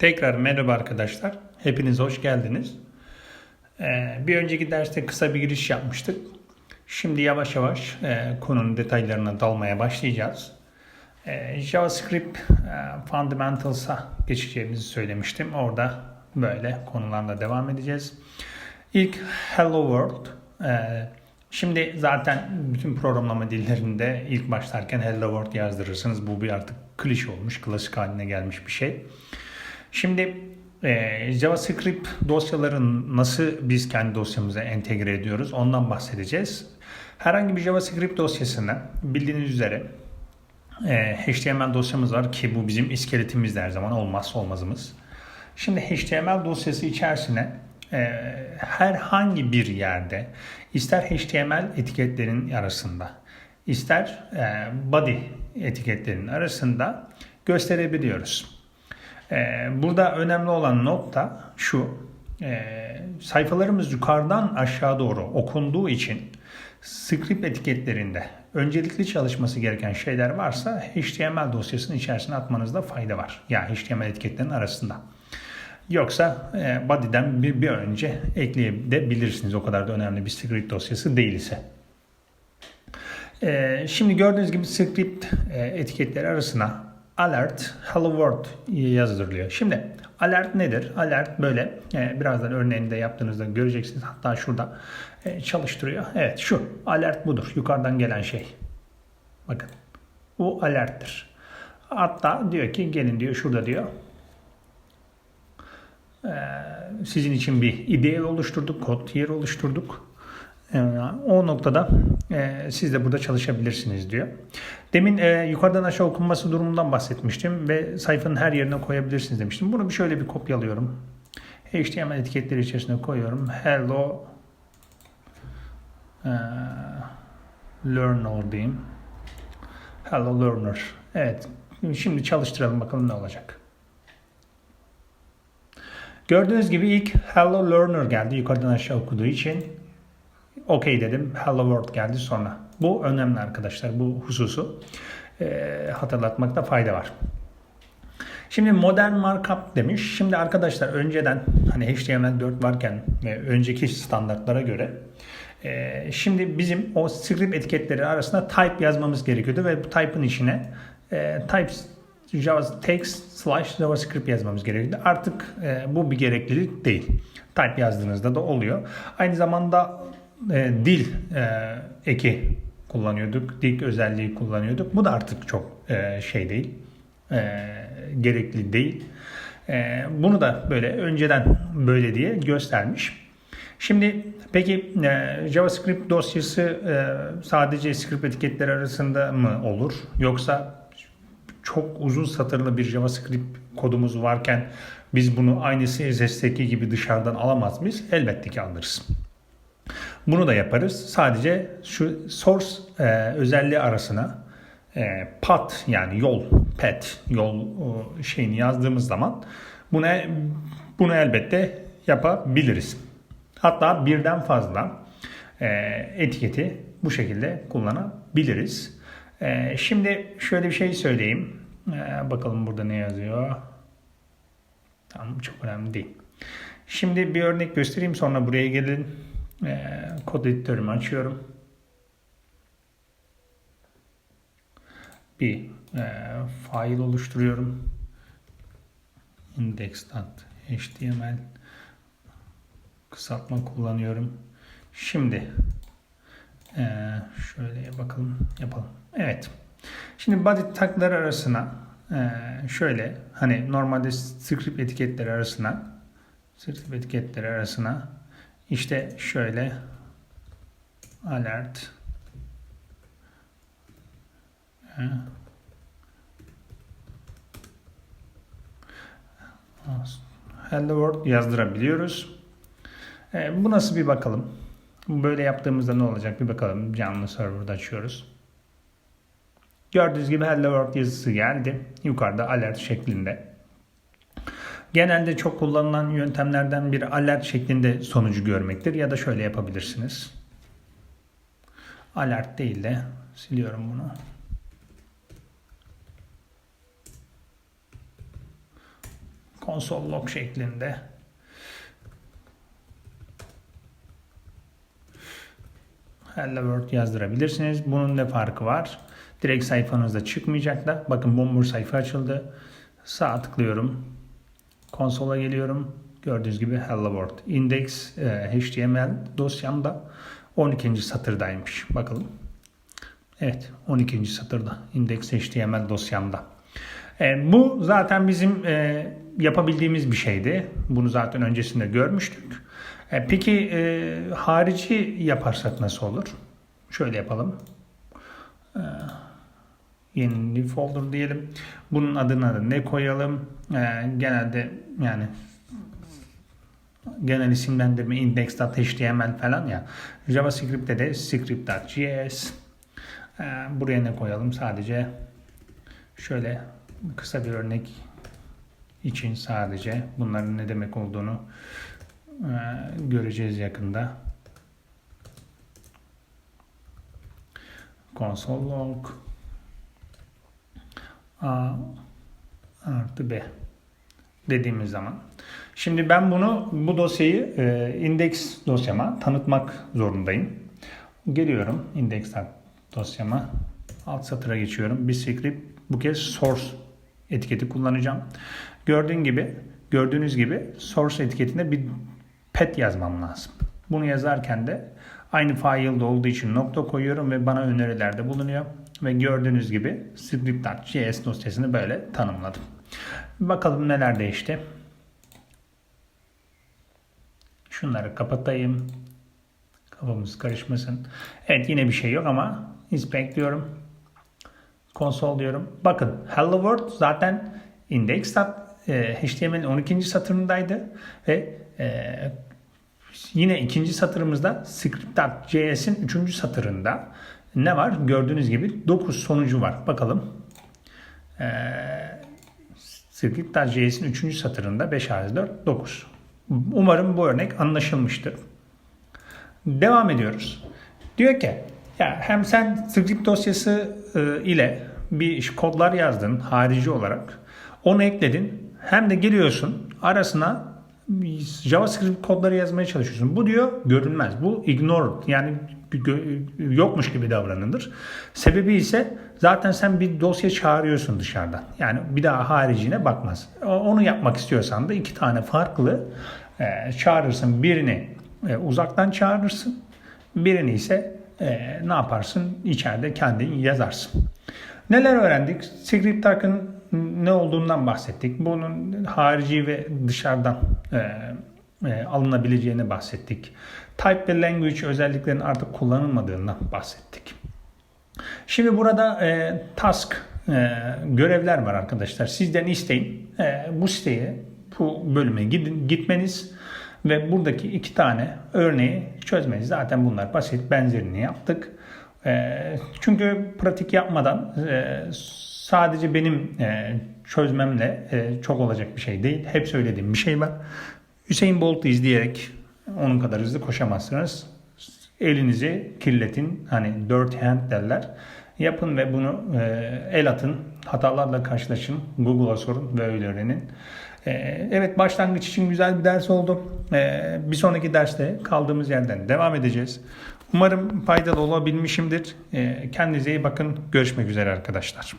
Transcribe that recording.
Tekrar merhaba arkadaşlar. Hepiniz hoş geldiniz. Ee, bir önceki derste kısa bir giriş yapmıştık. Şimdi yavaş yavaş e, konunun detaylarına dalmaya başlayacağız. Ee, JavaScript e, Fundamentals'a geçeceğimizi söylemiştim. Orada böyle konularla devam edeceğiz. İlk Hello World. Ee, şimdi zaten bütün programlama dillerinde ilk başlarken Hello World yazdırırsınız. Bu bir artık klişe olmuş, klasik haline gelmiş bir şey. Şimdi e, JavaScript dosyaların nasıl biz kendi dosyamıza entegre ediyoruz ondan bahsedeceğiz. Herhangi bir JavaScript dosyasını bildiğiniz üzere e, HTML dosyamız var ki bu bizim iskeletimiz her zaman olmazsa olmazımız. Şimdi HTML dosyası içerisine e, herhangi bir yerde ister HTML etiketlerinin arasında ister e, body etiketlerinin arasında gösterebiliyoruz. Ee, burada önemli olan nokta şu. E, sayfalarımız yukarıdan aşağı doğru okunduğu için script etiketlerinde öncelikli çalışması gereken şeyler varsa HTML dosyasının içerisine atmanızda fayda var. Yani HTML etiketlerinin arasında. Yoksa e, body'den bir, bir önce ekleyebilirsiniz. O kadar da önemli bir script dosyası değil ise. E, şimdi gördüğünüz gibi script e, etiketleri arasına alert hello world yazdırılıyor. Şimdi alert nedir? Alert böyle e, birazdan örneğinde yaptığınızda göreceksiniz. Hatta şurada e, çalıştırıyor. Evet şu alert budur. Yukarıdan gelen şey. Bakın bu alerttir. Hatta diyor ki gelin diyor şurada diyor. E, sizin için bir IDE oluşturduk, kod tier oluşturduk. E, o noktada e, siz de burada çalışabilirsiniz diyor. Demin e, yukarıdan aşağı okunması durumundan bahsetmiştim ve sayfanın her yerine koyabilirsiniz demiştim. Bunu bir şöyle bir kopyalıyorum. HTML etiketleri içerisine koyuyorum. Hello e, learner diyeyim. Hello learner. Evet. Şimdi çalıştıralım bakalım ne olacak. Gördüğünüz gibi ilk Hello Learner geldi yukarıdan aşağı okuduğu için. OK dedim. Hello World geldi sonra. Bu önemli arkadaşlar. Bu hususu e, hatırlatmakta fayda var. Şimdi modern markup demiş. Şimdi arkadaşlar önceden hani HTML4 varken ve önceki standartlara göre e, şimdi bizim o script etiketleri arasında type yazmamız gerekiyordu ve bu type'ın içine e, type Java text slash JavaScript yazmamız gerekiyordu. Artık e, bu bir gereklilik değil. Type yazdığınızda da oluyor. Aynı zamanda e, dil e, eki kullanıyorduk. Dil özelliği kullanıyorduk. Bu da artık çok e, şey değil. E, gerekli değil. E, bunu da böyle önceden böyle diye göstermiş. Şimdi peki e, JavaScript dosyası e, sadece script etiketleri arasında mı olur? Yoksa çok uzun satırlı bir JavaScript kodumuz varken biz bunu aynı CSS'teki gibi dışarıdan alamaz mıyız? Elbette ki alırız. Bunu da yaparız. Sadece şu source e, özelliği arasına e, path yani yol, path, yol o şeyini yazdığımız zaman bunu, bunu elbette yapabiliriz. Hatta birden fazla e, etiketi bu şekilde kullanabiliriz. E, şimdi şöyle bir şey söyleyeyim. E, bakalım burada ne yazıyor. Tamam çok önemli değil. Şimdi bir örnek göstereyim sonra buraya gelin e, kod editörümü açıyorum. Bir e, file oluşturuyorum. index.html kısaltma kullanıyorum. Şimdi e, şöyle bakalım yapalım. Evet. Şimdi body tagları arasına e, şöyle hani normalde script etiketleri arasına script etiketleri arasına işte şöyle alert Hello World yazdırabiliyoruz. E, bu nasıl bir bakalım. Böyle yaptığımızda ne olacak bir bakalım. Canlı serverda açıyoruz. Gördüğünüz gibi Hello World yazısı geldi. Yukarıda alert şeklinde. Genelde çok kullanılan yöntemlerden biri alert şeklinde sonucu görmektir ya da şöyle yapabilirsiniz. Alert değil de siliyorum bunu. Console log şeklinde. Hello World yazdırabilirsiniz. Bunun ne farkı var? Direkt sayfanızda çıkmayacak da. Bakın bomboş sayfa açıldı. Sağ tıklıyorum. Konsola geliyorum. Gördüğünüz gibi Hello World. Index e, HTML dosyamda 12. satırdaymış. Bakalım. Evet 12. satırda. Index HTML dosyamda. E, bu zaten bizim e, yapabildiğimiz bir şeydi. Bunu zaten öncesinde görmüştük. E, peki e, harici yaparsak nasıl olur? Şöyle yapalım. E, yeni folder diyelim. Bunun adına da ne koyalım? E, genelde yani genel isimlendirme index.html falan ya. JavaScript'te de script.js. E, buraya ne koyalım? Sadece şöyle kısa bir örnek için sadece bunların ne demek olduğunu e, göreceğiz yakında. Console log A artı B dediğimiz zaman. Şimdi ben bunu bu dosyayı e, index dosyama tanıtmak zorundayım. Geliyorum index dosyama alt satıra geçiyorum. Bir script bu kez source etiketi kullanacağım. Gördüğün gibi gördüğünüz gibi source etiketinde bir pet yazmam lazım. Bunu yazarken de aynı file'da olduğu için nokta koyuyorum ve bana önerilerde bulunuyor. Ve gördüğünüz gibi script.js dosyasını böyle tanımladım. Bakalım neler değişti. Şunları kapatayım. Kafamız karışmasın. Evet yine bir şey yok ama inspect diyorum. Console diyorum. Bakın Hello World zaten index.html'in 12. satırındaydı ve e, yine ikinci satırımızda script.js'in 3. satırında ne var? Gördüğünüz gibi 9 sonucu var. Bakalım. E, script.js'in 3. satırında 5 artı 4 9. Umarım bu örnek anlaşılmıştır. Devam ediyoruz. Diyor ki ya hem sen script dosyası e, ile bir kodlar yazdın harici olarak. Onu ekledin. Hem de geliyorsun arasına JavaScript kodları yazmaya çalışıyorsun. Bu diyor görünmez. Bu ignore yani yokmuş gibi davranılır. Sebebi ise zaten sen bir dosya çağırıyorsun dışarıdan. Yani bir daha haricine bakmaz. Onu yapmak istiyorsan da iki tane farklı e, çağırırsın. Birini e, uzaktan çağırırsın. Birini ise e, ne yaparsın? İçeride kendin yazarsın. Neler öğrendik? Script Talk'ın ne olduğundan bahsettik. Bunun harici ve dışarıdan e, e, alınabileceğini bahsettik. Type ve language özelliklerinin artık kullanılmadığından bahsettik. Şimdi burada e, task e, görevler var arkadaşlar. Sizden isteyin e, bu siteye, bu bölüme gidin, gitmeniz ve buradaki iki tane örneği çözmeniz. Zaten bunlar basit benzerini yaptık. E, çünkü pratik yapmadan e, sadece benim e, çözmemle e, çok olacak bir şey değil. Hep söylediğim bir şey var. Hüseyin Bolt'u izleyerek onun kadar hızlı koşamazsınız. Elinizi kirletin. Hani dirty hand derler. Yapın ve bunu el atın. Hatalarla karşılaşın. Google'a sorun ve öyle öğrenin. E, evet başlangıç için güzel bir ders oldu. E, bir sonraki derste kaldığımız yerden devam edeceğiz. Umarım faydalı olabilmişimdir. E, kendinize iyi bakın. Görüşmek üzere arkadaşlar.